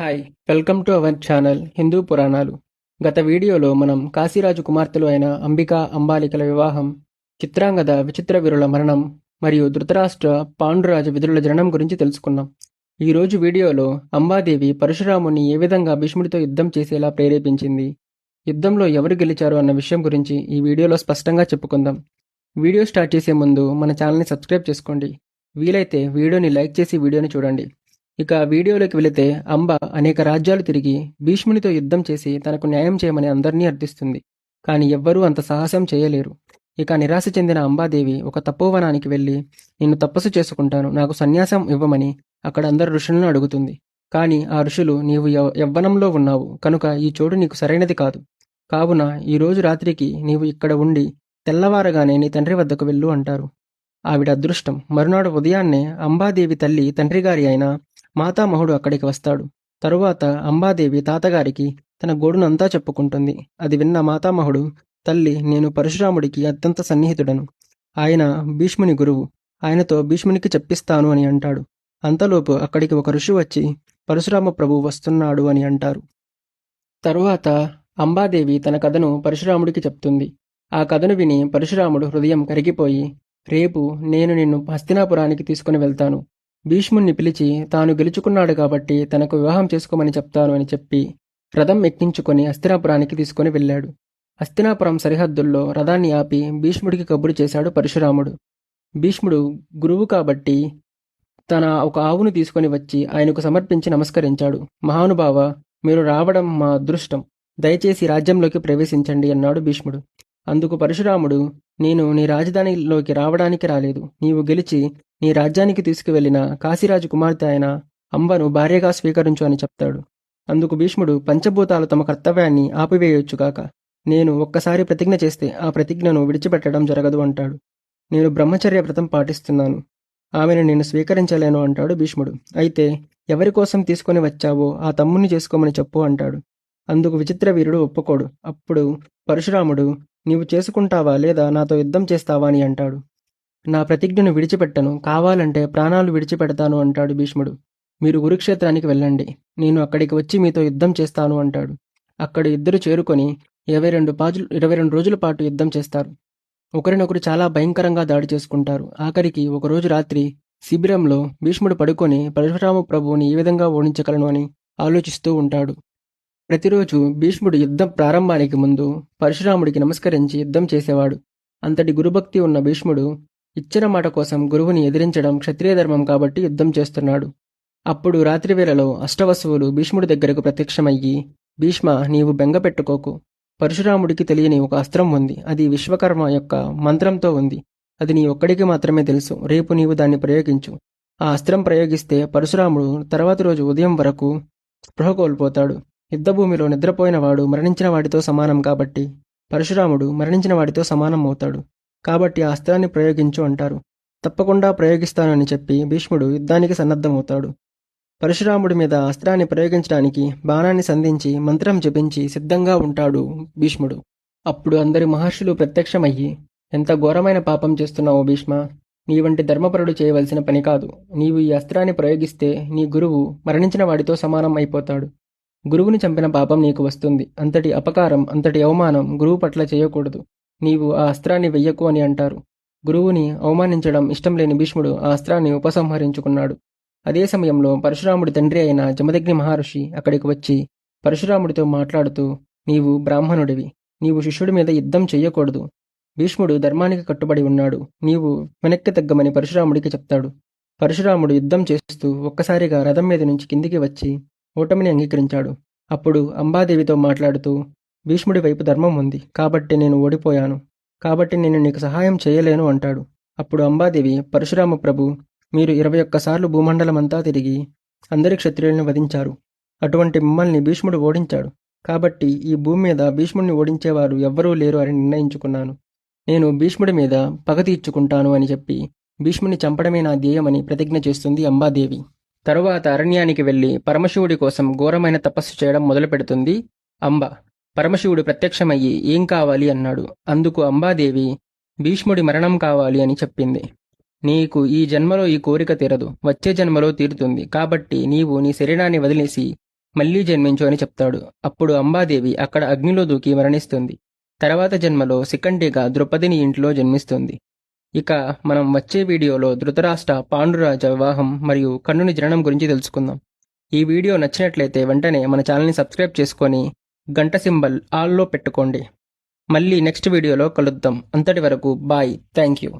Hi welcome to our channel Hindu Puranalu గత వీడియోలో మనం కాశీరాజు కుమార్తెలు అయిన అంబిక అంబాలికల వివాహం చిత్రాంగద విచిత్ర వీరుల మరణం మరియు ధృతరాష్ట్ర పాండురాజు విధుల జననం గురించి తెలుసుకున్నాం. ఈ రోజు వీడియోలో అంబాదేవి పరశురాముని ఏ విధంగా భీష్ముడితో యుద్ధం చేసేలా ప్రేరేపించింది యుద్ధంలో ఎవరు గెలిచారు అన్న విషయం గురించి ఈ వీడియోలో స్పష్టంగా చెప్పుకుందాం. వీడియో స్టార్ట్ చేసే ముందు మన ఛానల్ని సబ్స్క్రైబ్ చేసుకోండి. వీలైతే వీడియోని లైక్ చేసి వీడియోని చూడండి. ఇక వీడియోలోకి వెళితే అంబ అనేక రాజ్యాలు తిరిగి భీష్మునితో యుద్ధం చేసి తనకు న్యాయం చేయమని అందరినీ అర్థిస్తుంది. కానీ ఎవ్వరూ అంత సాహసం చేయలేరు. ఇక నిరాశ చెందిన అంబాదేవి ఒక తపోవనానికి వెళ్ళి నిన్ను తపస్సు చేసుకుంటాను నాకు సన్యాసం ఇవ్వమని అక్కడ అందరు ఋషులను అడుగుతుంది. కానీ ఆ ఋషులు నీవు యవ్వనంలో ఉన్నావు కనుక ఈ చోటు నీకు సరైనది కాదు. కావున ఈ రోజు రాత్రికి నీవు ఇక్కడ ఉండి తెల్లవారగానే నీ తండ్రి వద్దకు వెళ్ళు అంటారు. ఆవిడ అదృష్టం. మరునాడు ఉదయాన్నే అంబాదేవి తల్లి తండ్రిగారి అయిన మాతామహుడు అక్కడికి వస్తాడు. తరువాత అంబాదేవి తాతగారికి తన గోడునంతా చెప్పుకుంటుంది. అది విన్న మాతామహుడు తల్లి నేను పరశురాముడికి అత్యంత సన్నిహితుడను. ఆయన భీష్ముని గురువు. ఆయనతో భీష్మునికి చెప్పిస్తాను అని అంటాడు. అంతలోపు అక్కడికి ఒక ఋషి వచ్చి పరశురామ ప్రభు వస్తున్నాడు అని అంటారు. తరువాత అంబాదేవి తన కథను పరశురాముడికి చెప్తుంది. ఆ కథను విని పరశురాముడు హృదయం కరిగిపోయి రేపు నేను నిన్ను హస్తినాపురానికి తీసుకుని వెళ్తాను. భీష్ముణ్ణి పిలిచి తాను గెలుచుకున్నాడు కాబట్టి తనకు వివాహం చేసుకోమని చెప్తాను అని చెప్పి రథం ఎక్కించుకొని హస్తినాపురానికి తీసుకుని వెళ్ళాడు. హస్తినాపురం సరిహద్దుల్లో రథాన్ని ఆపి భీష్ముడికి కబురు చేశాడు పరశురాముడు. భీష్ముడు గురువు కాబట్టి తన ఒక ఆవును తీసుకొని వచ్చి ఆయనకు సమర్పించి నమస్కరించాడు. మహానుభావ మీరు రావడం మా అదృష్టం. దయచేసి రాజ్యంలోకి ప్రవేశించండి అన్నాడు భీష్ముడు. అందుకు పరశురాముడు నేను నీ రాజధానిలోకి రావడానికి రాలేదు. నీవు గెలిచి నీ రాజ్యానికి తీసుకువెళ్ళిన కాశీరాజు కుమార్తె అయిన అంబను భార్యగా స్వీకరించు అని చెప్తాడు. అందుకు భీష్ముడు పంచభూతాలు తమ కర్తవ్యాన్ని ఆపివేయొచ్చుగాక. నేను ఒక్కసారి ప్రతిజ్ఞ చేస్తే ఆ ప్రతిజ్ఞను విడిచిపెట్టడం జరగదు అంటాడు. నేను బ్రహ్మచర్య వ్రతం పాటిస్తున్నాను. ఆమెను నేను స్వీకరించలేను అంటాడు భీష్ముడు. అయితే ఎవరి కోసం తీసుకొని వచ్చావో ఆ తమ్ముణ్ణి చేసుకోమని చెప్పు అంటాడు. అందుకు విచిత్ర వీరుడు ఒప్పుకోడు. అప్పుడు పరశురాముడు నీవు చేసుకుంటావా లేదా నాతో యుద్ధం చేస్తావా? అని అంటాడు. నా ప్రతిజ్ఞను విడిచిపెట్టను. కావాలంటే ప్రాణాలు విడిచిపెడతాను అంటాడు భీష్ముడు. మీరు కురుక్షేత్రానికి వెళ్ళండి. నేను అక్కడికి వచ్చి మీతో యుద్ధం చేస్తాను అంటాడు. అక్కడ ఇద్దరు చేరుకొని ఇరవై రెండు పాజులు ఇరవై రెండు రోజుల పాటు యుద్ధం చేస్తారు. ఒకరినొకరు చాలా భయంకరంగా దాడి చేసుకుంటారు. ఆఖరికి ఒకరోజు రాత్రి శిబిరంలో భీష్ముడు పడుకొని పరశురామ ప్రభువుని ఏ విధంగా ఓడించగలను అని ఆలోచిస్తూ ఉంటాడు. ప్రతిరోజు భీష్ముడు యుద్ధం ప్రారంభానికి ముందు పరశురాముడికి నమస్కరించి యుద్ధం చేసేవాడు. అంతటి గురుభక్తి ఉన్న భీష్ముడు ఇచ్చిన మాట కోసం గురువుని ఎదిరించడం క్షత్రియ ధర్మం కాబట్టి యుద్ధం చేస్తున్నాడు. అప్పుడు రాత్రివేళలో అష్టవసువులు భీష్ముడి దగ్గరకు ప్రత్యక్షమయ్యి భీష్మ నీవు బెంగ పెట్టుకోకు. పరశురాముడికి తెలియని ఒక అస్త్రం ఉంది. అది విశ్వకర్మ యొక్క మంత్రంతో ఉంది. అది నీ ఒక్కడికి మాత్రమే తెలుసు. రేపు నీవు దాన్ని ప్రయోగించు. ఆ అస్త్రం ప్రయోగిస్తే పరశురాముడు తర్వాతి రోజు ఉదయం వరకు స్పృహ కోల్పోతాడు. యుద్ధభూమిలో నిద్రపోయినవాడు మరణించిన వాడితో సమానం కాబట్టి పరశురాముడు మరణించిన వాడితో సమానం అవుతాడు. కాబట్టి ఆ అస్త్రాన్ని ప్రయోగించు అంటారు. తప్పకుండా ప్రయోగిస్తానని చెప్పి భీష్ముడు యుద్ధానికి సన్నద్ధమవుతాడు. పరశురాముడి మీద అస్త్రాన్ని ప్రయోగించడానికి బాణాన్ని సంధించి మంత్రం జపించి సిద్ధంగా ఉంటాడు భీష్ముడు. అప్పుడు అందరి మహర్షులు ప్రత్యక్షమయ్యి ఎంత ఘోరమైన పాపం చేస్తున్నావో భీష్మ! నీ వంటి ధర్మపరుడు చేయవలసిన పని కాదు. నీవు ఈ అస్త్రాన్ని ప్రయోగిస్తే నీ గురువు మరణించిన వాడితో సమానం అయిపోతాడు. గురువుని చంపిన పాపం నీకు వస్తుంది. అంతటి అపకారం అంతటి అవమానం గురువు పట్ల చేయకూడదు. నీవు ఆ అస్త్రాన్ని వెయ్యకు అని అంటారు. గురువుని అవమానించడం ఇష్టం లేని భీష్ముడు ఆ అస్త్రాన్ని ఉపసంహరించుకున్నాడు. అదే సమయంలో పరశురాముడి తండ్రి అయిన జమదగ్ని మహర్షి అక్కడికి వచ్చి పరశురాముడితో మాట్లాడుతూ నీవు బ్రాహ్మణుడివి. నీవు శిష్యుడి మీద యుద్ధం చెయ్యకూడదు. భీష్ముడు ధర్మానికి కట్టుబడి ఉన్నాడు. నీవు వెనక్కి తగ్గమని పరశురాముడికి చెప్తాడు. పరశురాముడు యుద్ధం చేస్తూ ఒక్కసారిగా రథం మీద నుంచి కిందికి వచ్చి ఓటమిని అంగీకరించాడు. అప్పుడు అంబాదేవితో మాట్లాడుతూ భీష్ముడి వైపు ధర్మం ఉంది కాబట్టి నేను ఓడిపోయాను. కాబట్టి నేను నీకు సహాయం చేయలేను అంటాడు. అప్పుడు అంబాదేవి పరశురామ ప్రభు మీరు ఇరవై ఒక్కసార్లు భూమండలమంతా తిరిగి అందరి క్షత్రియులను వధించారు. అటువంటి మిమ్మల్ని భీష్ముడు ఓడించాడు. కాబట్టి ఈ భూమి మీద భీష్ముడిని ఓడించేవారు ఎవ్వరూ లేరు అని నిర్ణయించుకున్నాను. నేను భీష్ముడి మీద పగ తీర్చుకుంటాను అని చెప్పి భీష్ముని చంపడమే నా ధ్యేయమని ప్రతిజ్ఞ చేస్తుంది అంబాదేవి. తరువాత అరణ్యానికి వెళ్ళి పరమశివుడి కోసం ఘోరమైన తపస్సు చేయడం మొదలుపెడుతుంది అంబ పరమశివుడు ప్రత్యక్షమయ్యి ఏం కావాలి అన్నాడు. అందుకు అంబాదేవి భీష్ముడి మరణం కావాలి అని చెప్పింది. నీకు ఈ జన్మలో ఈ కోరిక తీరదు. వచ్చే జన్మలో తీరుతుంది. కాబట్టి నీవు నీ శరీరాన్ని వదిలేసి మళ్ళీ జన్మించు అని చెప్తాడు. అప్పుడు అంబాదేవి అక్కడ అగ్నిలో దూకి మరణిస్తుంది. తర్వాత జన్మలో సికండిగా ద్రౌపదిని ఇంట్లో జన్మిస్తుంది. ఇక మనం వచ్చే వీడియోలో ధృతరాష్ట్ర పాండురాజ వివాహం మరియు కన్నుని జననం గురించి తెలుసుకుందాం. ఈ వీడియో నచ్చినట్లయితే వెంటనే మన ఛానల్ని సబ్స్క్రైబ్ చేసుకొని గంట సింబల్ ఆల్లో పెట్టుకోండి. మళ్ళీ నెక్స్ట్ వీడియోలో కలుద్దాం. అంతటి వరకు బాయ్. Thank you.